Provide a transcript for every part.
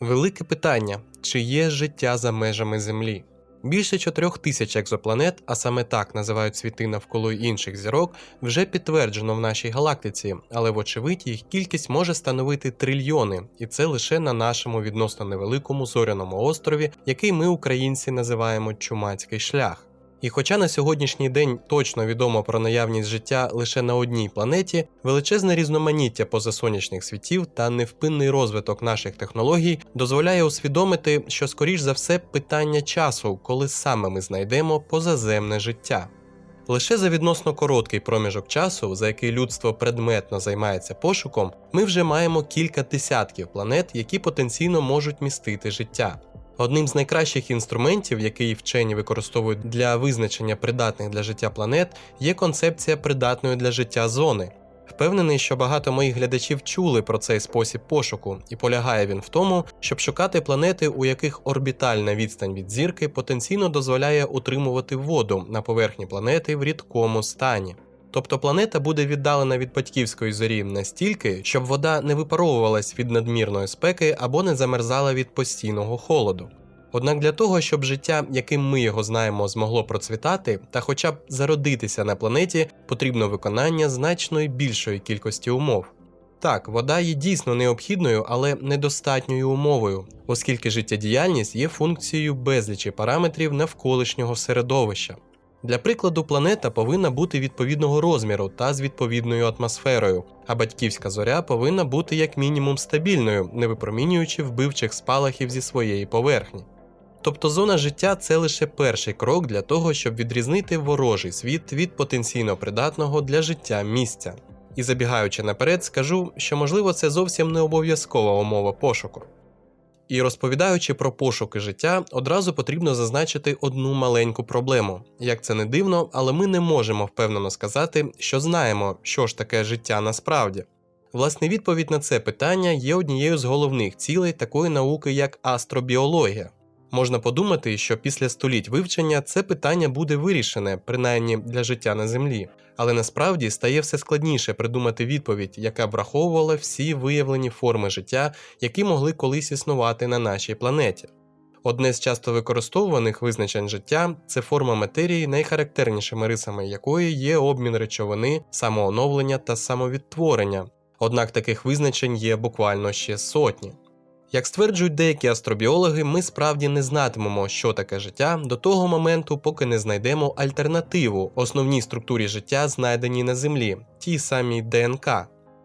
Велике питання: чи є життя за межами Землі? Більше 4 тисяч екзопланет, а саме так називають світи навколо інших зірок, вже підтверджено в нашій галактиці, але вочевидь їх кількість може становити трильйони, і це лише на нашому відносно невеликому зоряному острові, який ми, українці, називаємо Чумацький шлях. І хоча на сьогоднішній день точно відомо про наявність життя лише на одній планеті, величезне різноманіття позасонячних світів та невпинний розвиток наших технологій дозволяє усвідомити, що скоріш за все питання часу, коли саме ми знайдемо позаземне життя. Лише за відносно короткий проміжок часу, за який людство предметно займається пошуком, ми вже маємо кілька десятків планет, які потенційно можуть містити життя. Одним з найкращих інструментів, який вчені використовують для визначення придатних для життя планет, є концепція придатної для життя зони. Впевнений, що багато моїх глядачів чули про цей спосіб пошуку, і полягає він в тому, щоб шукати планети, у яких орбітальна відстань від зірки потенційно дозволяє утримувати воду на поверхні планети в рідкому стані. Тобто планета буде віддалена від батьківської зорі настільки, щоб вода не випаровувалась від надмірної спеки або не замерзала від постійного холоду. Однак для того, щоб життя, яким ми його знаємо, змогло процвітати та хоча б зародитися на планеті, потрібно виконання значної більшої кількості умов. Так, вода є дійсно необхідною, але недостатньою умовою, оскільки життєдіяльність є функцією безлічі параметрів навколишнього середовища. Для прикладу, планета повинна бути відповідного розміру та з відповідною атмосферою, а батьківська зоря повинна бути як мінімум стабільною, не випромінюючи вбивчих спалахів зі своєї поверхні. Тобто зона життя це лише перший крок для того, щоб відрізнити ворожий світ від потенційно придатного для життя місця. І забігаючи наперед, скажу, що можливо це зовсім не обов'язкова умова пошуку. І розповідаючи про пошуки життя, одразу потрібно зазначити одну маленьку проблему. Як це не дивно, але ми не можемо впевнено сказати, що знаємо, що ж таке життя насправді. Власне, відповідь на це питання є однією з головних цілей такої науки, як астробіологія. Можна подумати, що після століть вивчення це питання буде вирішене, принаймні для життя на Землі, але насправді стає все складніше придумати відповідь, яка враховувала всі виявлені форми життя, які могли колись існувати на нашій планеті. Одне з часто використовуваних визначень життя це форма матерії, найхарактернішими рисами якої є обмін речовини, самооновлення та самовідтворення. Однак таких визначень є буквально ще сотні. Як стверджують деякі астробіологи, ми справді не знатимемо, що таке життя до того моменту, поки не знайдемо альтернативу основній структурі життя, знайденій на Землі, тій самій ДНК.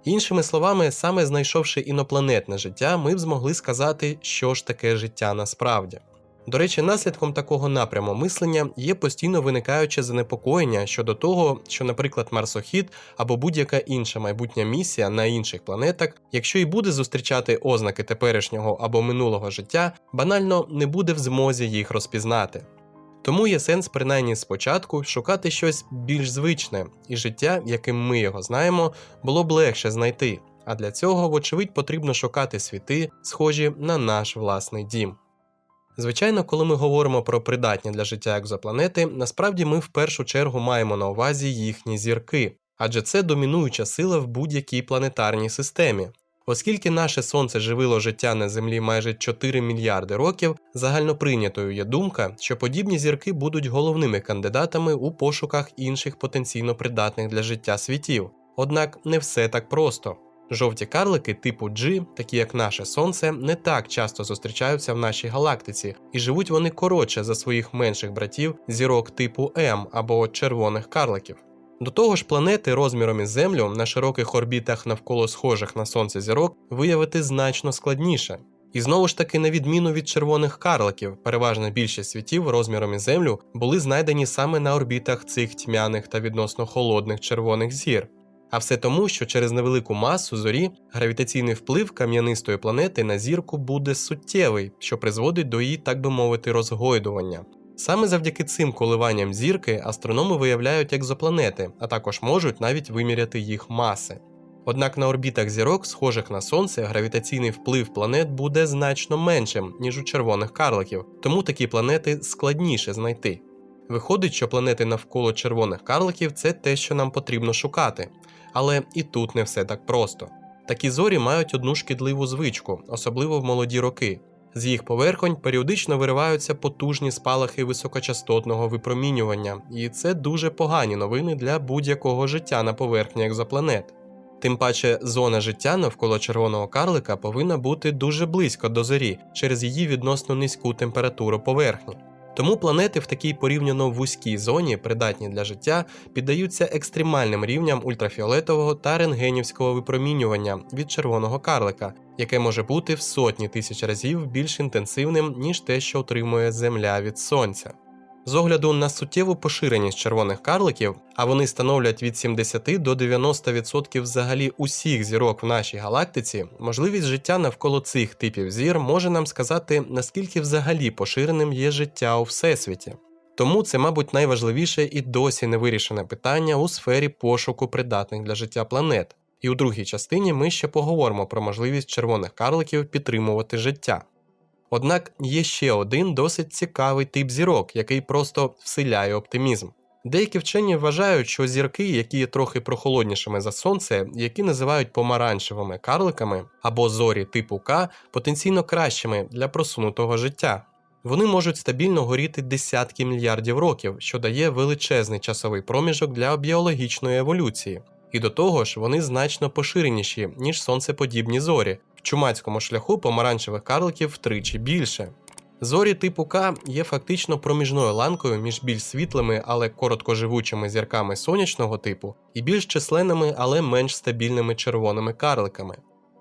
Іншими словами, саме знайшовши інопланетне життя, ми б змогли сказати, що ж таке життя насправді. До речі, наслідком такого напряму мислення є постійно виникаюче занепокоєння щодо того, що, наприклад, марсохід або будь-яка інша майбутня місія на інших планетах, якщо і буде зустрічати ознаки теперішнього або минулого життя, банально не буде в змозі їх розпізнати. Тому є сенс, принаймні спочатку, шукати щось більш звичне, і життя, яким ми його знаємо, було б легше знайти. А для цього, вочевидь, потрібно шукати світи, схожі на наш власний дім. Звичайно, коли ми говоримо про придатні для життя екзопланети, насправді ми в першу чергу маємо на увазі їхні зірки, адже це домінуюча сила в будь-якій планетарній системі. Оскільки наше сонце живило життя на Землі майже 4 мільярди років, загальноприйнятою є думка, що подібні зірки будуть головними кандидатами у пошуках інших потенційно придатних для життя світів. Однак не все так просто. Жовті карлики типу G, такі як наше Сонце, не так часто зустрічаються в нашій галактиці, і живуть вони коротше за своїх менших братів зірок типу М або червоних карликів. До того ж, планети розміром із Землю на широких орбітах навколо схожих на сонце зірок виявити значно складніше. І знову ж таки, на відміну від червоних карликів, переважна більшість світів розміром із Землю були знайдені саме на орбітах цих тьмяних та відносно холодних червоних зір. А все тому, що через невелику масу зорі гравітаційний вплив кам'янистої планети на зірку буде суттєвий, що призводить до її, так би мовити, розгойдування. Саме завдяки цим коливанням зірки астрономи виявляють екзопланети, а також можуть навіть виміряти їх маси. Однак на орбітах зірок, схожих на Сонце, гравітаційний вплив планет буде значно меншим, ніж у червоних карликів, тому такі планети складніше знайти. Виходить, що планети навколо червоних карликів це те, що нам потрібно шукати. Але і тут не все так просто. Такі зорі мають одну шкідливу звичку, особливо в молоді роки. З їх поверхонь періодично вириваються потужні спалахи високочастотного випромінювання, і це дуже погані новини для будь-якого життя на поверхні екзопланет. Тим паче, зона життя навколо червоного карлика повинна бути дуже близько до зорі через її відносно низьку температуру поверхні. Тому планети в такій порівняно вузькій зоні, придатні для життя, піддаються екстремальним рівням ультрафіолетового та рентгенівського випромінювання від червоного карлика, яке може бути в сотні тисяч разів більш інтенсивним, ніж те, що отримує Земля від Сонця. З огляду на суттєву поширеність червоних карликів, а вони становлять від 70 до 90% взагалі усіх зірок в нашій галактиці, можливість життя навколо цих типів зір може нам сказати, наскільки взагалі поширеним є життя у всесвіті. Тому це, мабуть, найважливіше і досі невирішене питання у сфері пошуку придатних для життя планет. І у другій частині ми ще поговоримо про можливість червоних карликів підтримувати життя. Однак є ще один досить цікавий тип зірок, який просто вселяє оптимізм. Деякі вчені вважають, що зірки, які є трохи прохолоднішими за сонце, які називають помаранчевими карликами або зорі типу К, потенційно кращими для просунутого життя. Вони можуть стабільно горіти десятки мільярдів років, що дає величезний часовий проміжок для біологічної еволюції. І до того ж, вони значно поширеніші, ніж сонцеподібні зорі. В чумацькому шляху помаранчевих карликів втричі більше. Зорі типу К є фактично проміжною ланкою між більш світлими, але короткоживучими зірками сонячного типу і більш численними, але менш стабільними червоними карликами.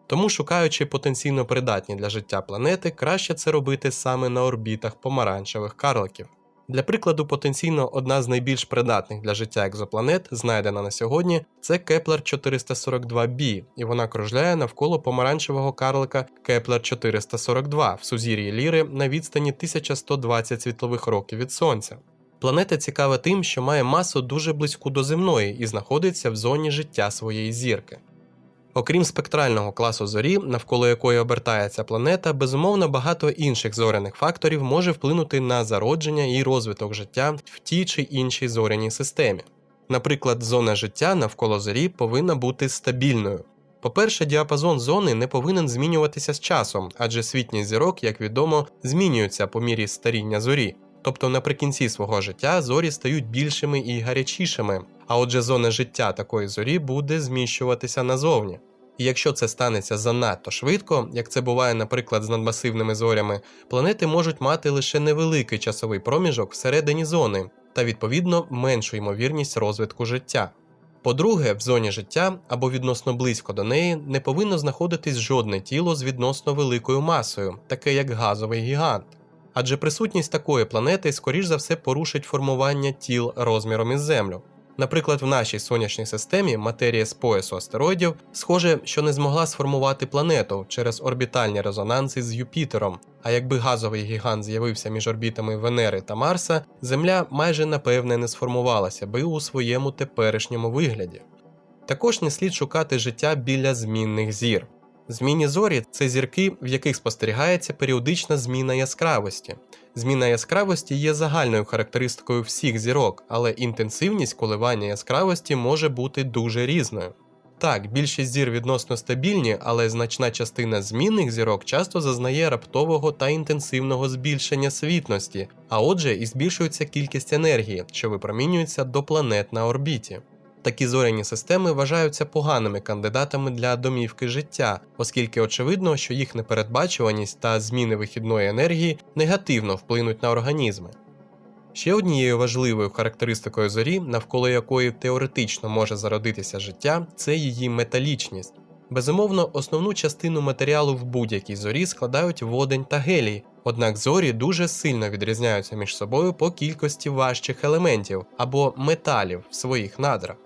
Тому, шукаючи потенційно придатні для життя планети, краще це робити саме на орбітах помаранчевих карликів. Для прикладу, потенційно одна з найбільш придатних для життя екзопланет, знайдена на сьогодні, це Кеплер 442b, і вона кружляє навколо помаранчевого карлика Кеплер 442 в сузір'ї Ліри на відстані 1120 світлових років від Сонця. Планета цікава тим, що має масу дуже близьку до земної і знаходиться в зоні життя своєї зірки. Окрім спектрального класу зорі, навколо якої обертається планета, безумовно багато інших зоряних факторів може вплинути на зародження і розвиток життя в тій чи іншій зоряній системі. Наприклад, зона життя навколо зорі повинна бути стабільною. По-перше, діапазон зони не повинен змінюватися з часом, адже світність зірок, як відомо, змінюються по мірі старіння зорі. Тобто наприкінці свого життя зорі стають більшими і гарячішими, а отже, зона життя такої зорі буде зміщуватися назовні. І якщо це станеться занадто швидко, як це буває, наприклад, з надмасивними зорями, планети можуть мати лише невеликий часовий проміжок всередині зони та відповідно меншу ймовірність розвитку життя. По-друге, в зоні життя або відносно близько до неї не повинно знаходитись жодне тіло з відносно великою масою, таке як газовий гігант. Адже присутність такої планети, скоріш за все, порушить формування тіл розміром із Землю. Наприклад, в нашій сонячній системі матерія з поясу астероїдів схоже, що не змогла сформувати планету через орбітальні резонанси з Юпітером. А якби газовий гігант з'явився між орбітами Венери та Марса, Земля майже напевне не сформувалася би у своєму теперішньому вигляді. Також не слід шукати життя біля змінних зір. Змінні зорі це зірки, в яких спостерігається періодична зміна яскравості. Зміна яскравості є загальною характеристикою всіх зірок, але інтенсивність коливання яскравості може бути дуже різною. Так, більшість зір відносно стабільні, але значна частина змінних зірок часто зазнає раптового та інтенсивного збільшення світності, а отже, і збільшується кількість енергії, що випромінюється до планет на орбіті. Такі зоряні системи вважаються поганими кандидатами для домівки життя, оскільки очевидно, що їх непередбачуваність та зміни вихідної енергії негативно вплинуть на організми. Ще однією важливою характеристикою зорі, навколо якої теоретично може зародитися життя, це її металічність. Безумовно, основну частину матеріалу в будь-якій зорі складають водень та гелій, однак зорі дуже сильно відрізняються між собою по кількості важчих елементів або металів в своїх надрах.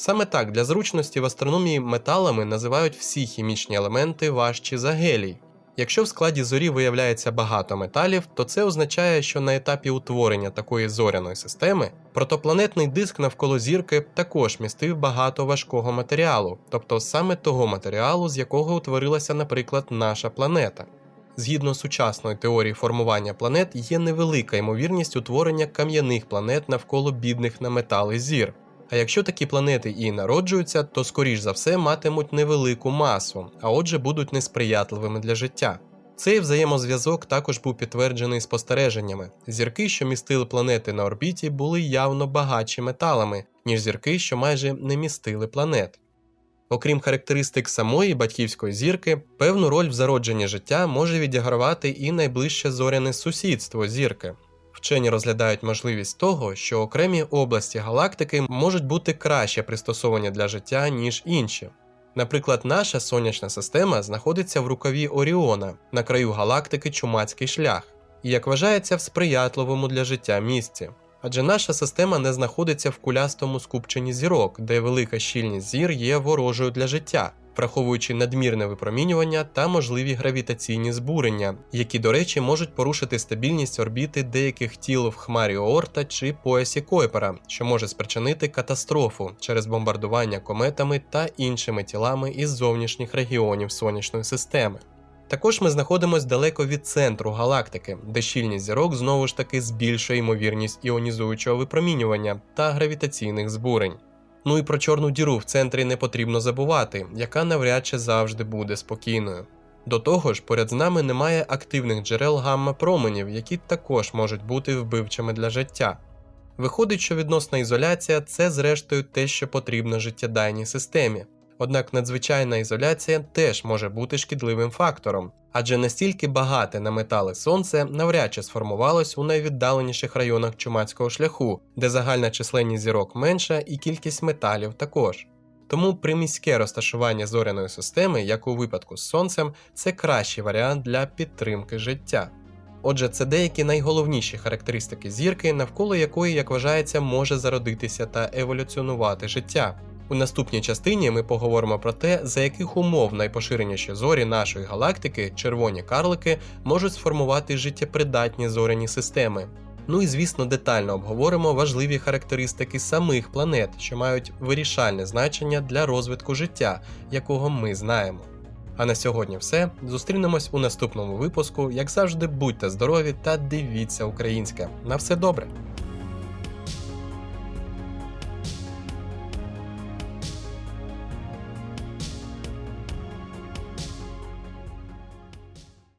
Саме так для зручності в астрономії металами називають всі хімічні елементи важчі за гелій. Якщо в складі зорі виявляється багато металів, то це означає, що на етапі утворення такої зоряної системи протопланетний диск навколо зірки також містив багато важкого матеріалу, тобто саме того матеріалу, з якого утворилася, наприклад, наша планета. Згідно сучасної теорії формування планет, є невелика ймовірність утворення кам'яних планет навколо бідних на метали зір. А якщо такі планети і народжуються, то скоріш за все матимуть невелику масу, а отже будуть несприятливими для життя. Цей взаємозв'язок також був підтверджений спостереженнями. Зірки, що містили планети на орбіті, були явно багатші металами, ніж зірки, що майже не містили планет. Окрім характеристик самої батьківської зірки, певну роль в зародженні життя може відігравати і найближче зоряне сусідство зірки. Вчені розглядають можливість того, що окремі області галактики можуть бути краще пристосовані для життя, ніж інші. Наприклад, наша сонячна система знаходиться в рукаві Оріона на краю галактики Чумацький шлях, і як вважається в сприятливому для життя місці. Адже наша система не знаходиться в кулястому скупченні зірок, де велика щільність зір є ворожою для життя, враховуючи надмірне випромінювання та можливі гравітаційні збурення, які, до речі, можуть порушити стабільність орбіти деяких тіл в хмарі Оорта чи поясі Койпера, що може спричинити катастрофу через бомбардування кометами та іншими тілами із зовнішніх регіонів сонячної системи. Також ми знаходимося далеко від центру галактики, де щільність зірок знову ж таки збільшує ймовірність іонізуючого випромінювання та гравітаційних збурень. Ну і про чорну діру в центрі не потрібно забувати, яка навряд чи завжди буде спокійною. До того ж, поряд з нами немає активних джерел гамма-променів, які також можуть бути вбивчими для життя. Виходить, що відносна ізоляція це зрештою те, що потрібно життєдайній системі. Однак надзвичайна ізоляція теж може бути шкідливим фактором, адже настільки багате на метали сонце навряд чи сформувалось у найвіддаленіших районах чумацького шляху, де загальна численність зірок менша і кількість металів також. Тому приміське розташування зоряної системи, як у випадку з сонцем, це кращий варіант для підтримки життя. Отже, це деякі найголовніші характеристики зірки, навколо якої, як вважається, може зародитися та еволюціонувати життя. У наступній частині ми поговоримо про те, за яких умов найпоширеніші зорі нашої галактики, червоні карлики, можуть сформувати життєпридатні зоряні системи. Ну і звісно, детально обговоримо важливі характеристики самих планет, що мають вирішальне значення для розвитку життя, якого ми знаємо. А на сьогодні все. Зустрінемось у наступному випуску. Як завжди, будьте здорові та дивіться українське. На все добре!